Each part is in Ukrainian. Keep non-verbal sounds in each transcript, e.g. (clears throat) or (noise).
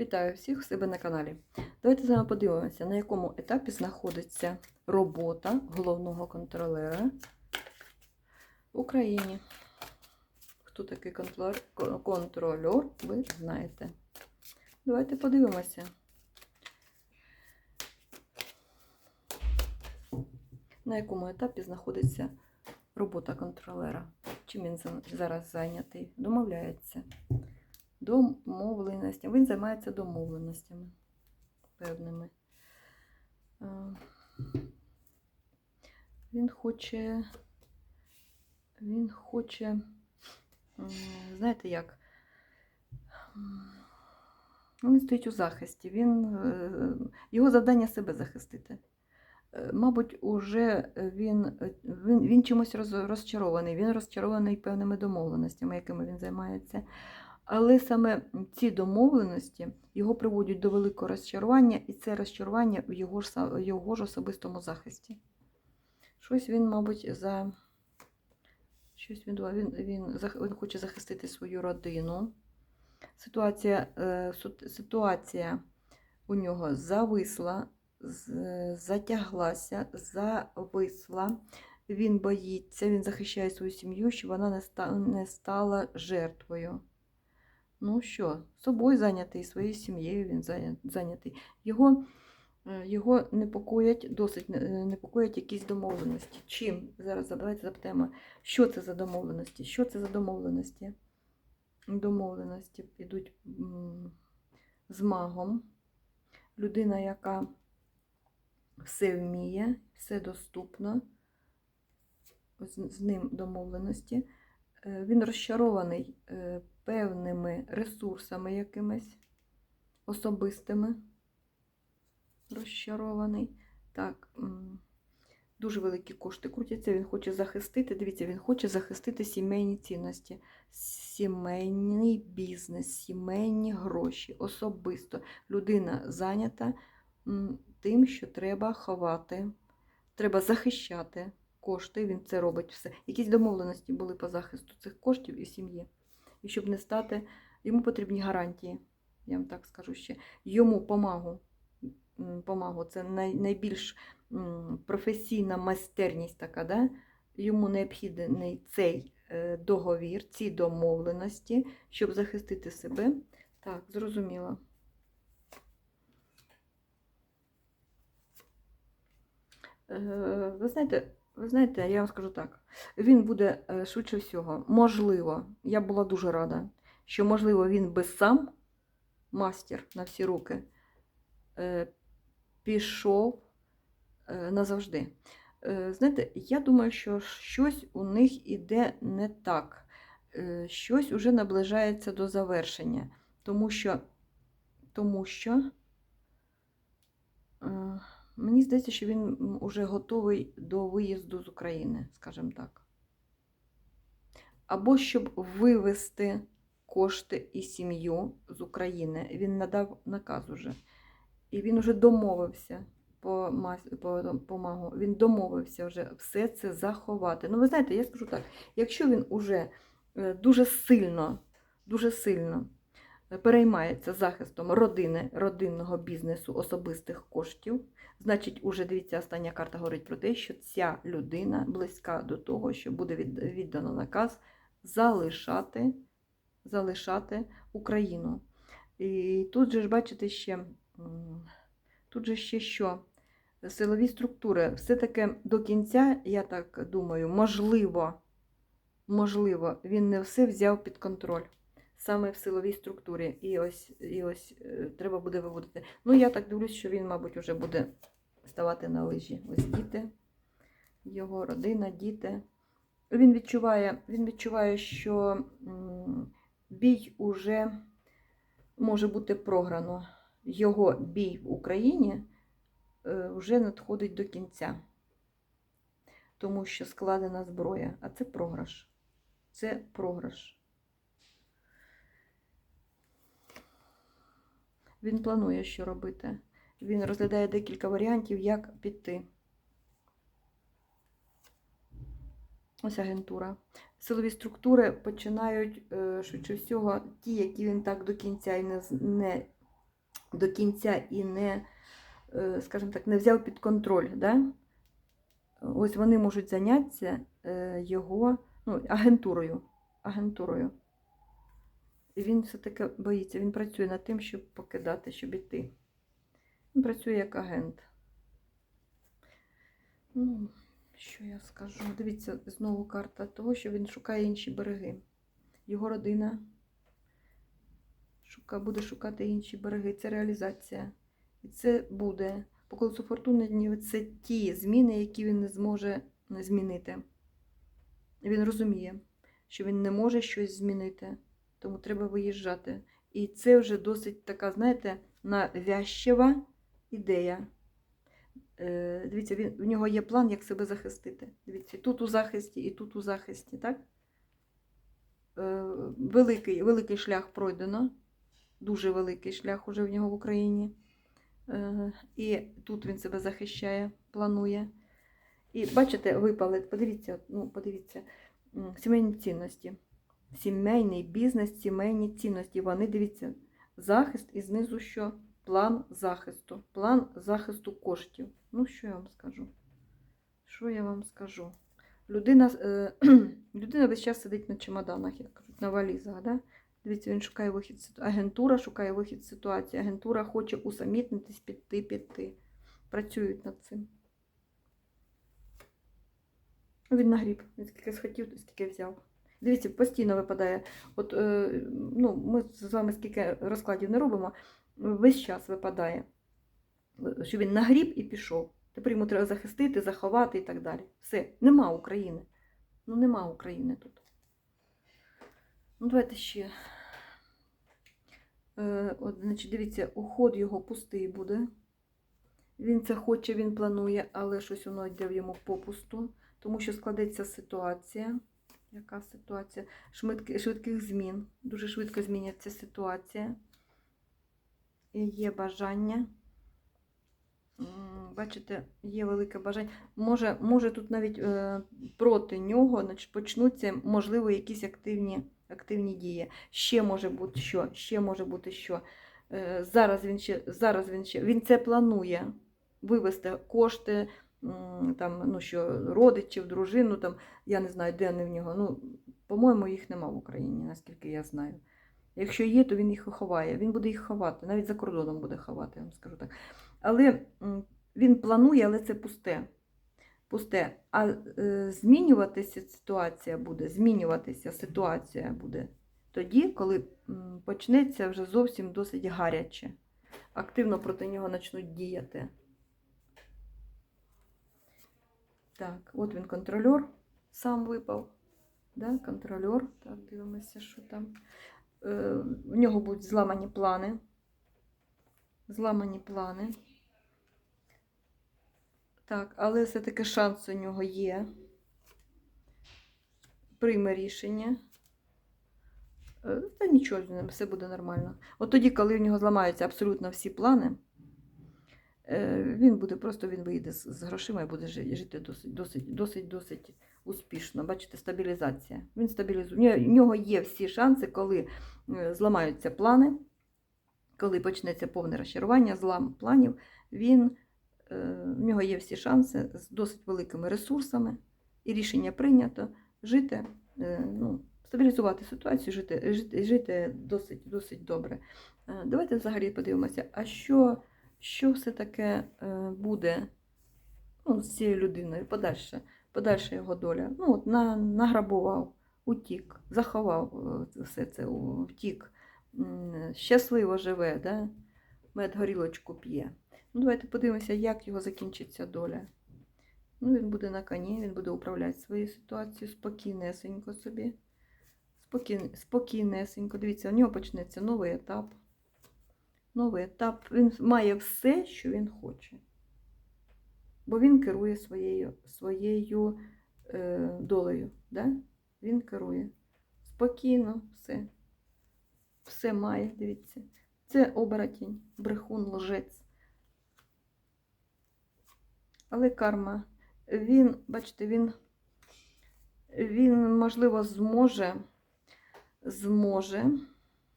Вітаю всіх у себе на каналі. Давайте з вами подивимося, на якому етапі знаходиться робота головного контролера в Україні. Хто такий контролер, контрольор, ви знаєте. Давайте подивимося. На якому етапі знаходиться робота контролера. Чим він зараз зайнятий? Домовляється домовленостями. Він займається домовленостями певними. Він хоче, він хоче, знаєте як? Ну, Він стоїть у захисті. Він, е, його завдання себе захистити. Е, Мабуть, уже він, е, він, він чимось розчарований. Він розчарований певними домовленостями, якими він займається. Але саме ці домовленості його приводять до великого розчарування, і це розчарування в його ж, його ж особистому захисті. Щось він, мабуть, за щось він, він, він, він хоче захистити свою родину. Ситуація, е, ситуація у нього зависла, затяглася, зависла. Він боїться, він захищає свою сім'ю, щоб вона не, ста, не стала жертвою. Ну що, собою зайнятий, своєю сім'єю він зайнятий. Його, е, його непокоять, досить е, непокоять якісь домовленості. Чим? Зараз давайте запитаємо, що це за домовленості? Що це за домовленості? Домовленості підуть з магом. Людина, яка все вміє, все доступно, з ним домовленості. Е, Він розчарований е, певними ресурсами якимись особистими. Розчарований. Так, дуже великі кошти крутяться. Він хоче захистити. Дивіться, він хоче захистити сімейні цінності, сімейний бізнес, сімейні гроші, особисто. Людина зайнята тим, що треба ховати, треба захищати кошти. Він це робить все. Якісь домовленості були по захисту цих коштів і сім'ї. І щоб не стати, йому потрібні гарантії, я вам так скажу ще. Йому помагу. Помагу. Це най, найбільш професійна майстерність така, да? йому необхідний цей е, договір, ці домовленості, щоб захистити себе. Так, зрозуміло. Е, Ви знаєте, ви знаєте, я вам скажу так. Він буде е, швидше всього, можливо, я була дуже рада, що, можливо, він би сам, мастер на всі руки, е, пішов е, назавжди. Знаєте, я думаю, що щось у них іде не так. Щось уже наближається до завершення, тому що, тому що мені здається, що він м, уже готовий до виїзду з України, скажімо так. Або щоб вивести кошти і сім'ю з України. Він надав наказ уже. І він вже домовився по, по, по магу. Він домовився вже все це заховати. Ну, ви знаєте, я скажу так: якщо він уже е, дуже сильно, дуже сильно переймається захистом родини, родинного бізнесу, особистих коштів, значить, уже дивіться, остання карта говорить про те, що ця людина близька до того, що буде віддано наказ залишати, залишати Україну. І тут же ж бачите ще, тут же ще що? Силові структури. Все-таки до кінця, я так думаю, можливо, можливо, він не все взяв під контроль. Саме в силовій структурі. І ось, і ось е, треба буде виводити. Ну, я так дивлюсь, що він, мабуть, вже буде ставати на лижі. Ось діти, його родина, діти. Він відчуває, він відчуває, що бій уже може бути програно. Його бій в Україні е, вже надходить до кінця, тому що складена зброя, а це програш. Це програш. Він планує, що робити. Він розглядає декілька варіантів, як піти. Ось агентура. Силові структури починають, е, швидше всього, ті, які він так до кінця і не, не до кінця і не, е, скажімо так, не взяв під контроль. Да? Ось вони можуть зайнятися е, його ну, агентурою. агентурою. І він все-таки боїться, він працює над тим, щоб покидати, щоб іти. Він працює як агент. Ну, що я скажу? Дивіться, знову карта того, що він шукає інші береги. Його родина шука, буде шукати інші береги. Це реалізація. І це буде. По колесу фортуни це ті зміни, які він не зможе змінити. Він розуміє, що він не може щось змінити, тому треба виїжджати. І це вже досить така, знаєте, навязчива ідея. Е, Дивіться, він, в нього є план, як себе захистити. Дивіться, тут у захисті, і тут у захисті, так? Е, Великий, великий шлях пройдено. Дуже великий шлях уже в нього в Україні. Е, І тут він себе захищає, планує. І бачите, випали, подивіться, ну, подивіться, сімейні цінності. Сімейний бізнес, сімейні цінності. Вони, дивіться, захист і знизу що? План захисту. План захисту коштів. Ну, що я вам скажу? Що я вам скажу? Людина, е, (clears throat) людина весь час сидить на чемоданах, як кажуть, на валізах. Да? Дивіться, він шукає вихід. Агентура шукає вихід з ситуації. Агентура хоче усамітнитись, піти, піти. Працюють над цим. Він нагріб. Він скільки схотів, стільки взяв. Дивіться, постійно випадає. От, е, ну, ми з вами скільки розкладів не робимо, весь час випадає, що він нагріб і пішов. Тепер йому треба захистити, заховати і так далі. Все, нема України. Ну, нема України тут. Ну, давайте ще. Е, от, значить, дивіться, уход його пустий буде. Він це хоче, він планує, але щось воно йде в йому попусту, тому що складеться ситуація. Яка ситуація? Швидких, швидких змін. Дуже швидко зміняться ситуація. І є бажання. Бачите, є велике бажання. Може, може тут навіть е, проти нього почнуться, можливо, якісь активні, активні дії. Ще може бути що, ще може бути що. Е, зараз він ще, зараз він ще, він це планує вивести кошти, там, ну, що родичів, дружину, там, я не знаю, де вони в нього. Ну, по-моєму, їх нема в Україні, наскільки я знаю. Якщо є, то він їх ховає. Він буде їх ховати, навіть за кордоном буде ховати, я вам скажу так. Але він планує, але це пусте. Пусте. А е, змінюватися ситуація буде, змінюватися ситуація буде тоді, коли почнеться вже зовсім досить гаряче. Активно проти нього почнуть діяти. Так, от він контрольор сам випав. Да, контрольор. Так, дивимося, що там. Е, в нього будуть зламані плани. Зламані плани. Так, але все-таки шанс у нього є. Прийме рішення. Е, Та нічого з все буде нормально. От тоді, коли в нього зламаються абсолютно всі плани, він буде просто він вийде з грошима і буде жити досить, досить, досить, досить успішно. Бачите, стабілізація. Він стабілізує. В нього є всі шанси, коли е, зламаються плани, коли почнеться повне розчарування, злам планів, він, е, в нього є всі шанси з досить великими ресурсами, і рішення прийнято жити, е, ну, стабілізувати ситуацію, жити, жити, жити досить, досить добре. Е, Давайте взагалі подивимося, а що, що все таке буде ну, з цією людиною подальше, подальша його доля. Ну, от на, награбував, утік, заховав е, все це, втік, щасливо живе, да? мед п'є. Ну, давайте подивимося, як його закінчиться доля. Ну, він буде на коні, він буде управляти своєю ситуацією спокійнесенько собі. Спокійне, спокійнесенько. Дивіться, у нього почнеться новий етап. Новий етап. Він має все, що він хоче. Бо він керує своєю, своєю е, долею. Да? Він керує. Спокійно, все. Все має, дивіться. Це оборотінь, брехун, лжець. Але карма, він, бачите, він, він, можливо, зможе, зможе,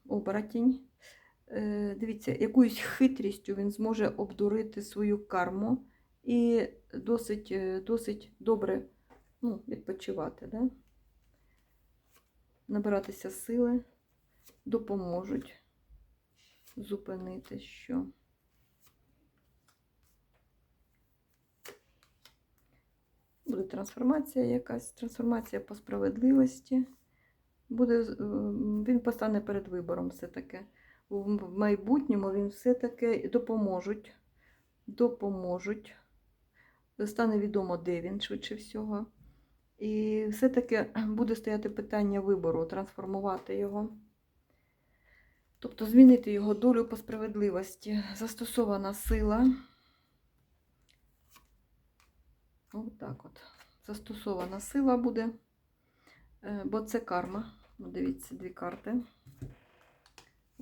оборотінь, дивіться, якоюсь хитрістю він зможе обдурити свою карму і досить, е, досить добре ну, відпочивати. Да? Набиратися сили, допоможуть зупинити що. Буде трансформація якась, трансформація по справедливості. Буде, е, він постане перед вибором все-таки. В в майбутньому він все-таки допоможуть. Допоможуть. Стане відомо, де він швидше всього. І все-таки (clears throat) буде стояти питання вибору, трансформувати його. Тобто змінити його долю по справедливості. Застосована сила. Ось так от. Застосована сила буде, е, бо це карма. Дивіться, дві карти.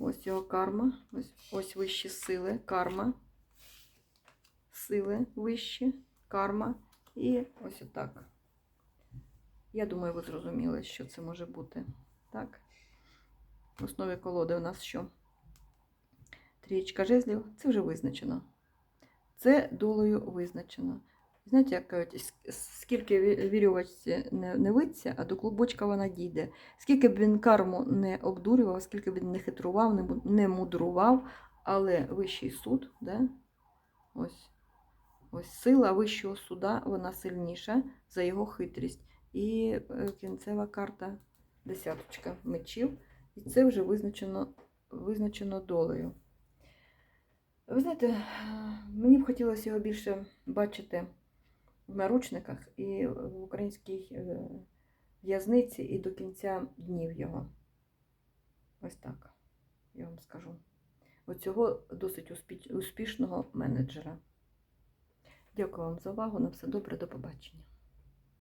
Ось його карма. Ось, ось вищі сили, карма. Сили вищі, карма. І ось отак. Я думаю, ви зрозуміли, що це може бути. Так. В основі колоди у нас що? Трієчка жезлів. Це вже визначено. Це долею визначено. Знаєте, як кажуть, скільки ві- вірювачці не, не виться, а до клубочка вона дійде. Скільки б він карму не обдурював, скільки б він не хитрував, не, не мудрував, але вищий суд, да? ось, ось сила вищого суда, вона сильніша за його хитрість. І е, кінцева карта десяточка мечів. І це вже визначено, визначено долею. Ви знаєте, мені б хотілося його більше бачити в наручниках і в українській е, в'язниці і до кінця днів його. Ось так, я вам скажу. Оцього досить успішного менеджера. Дякую вам за увагу. На все добре, до побачення.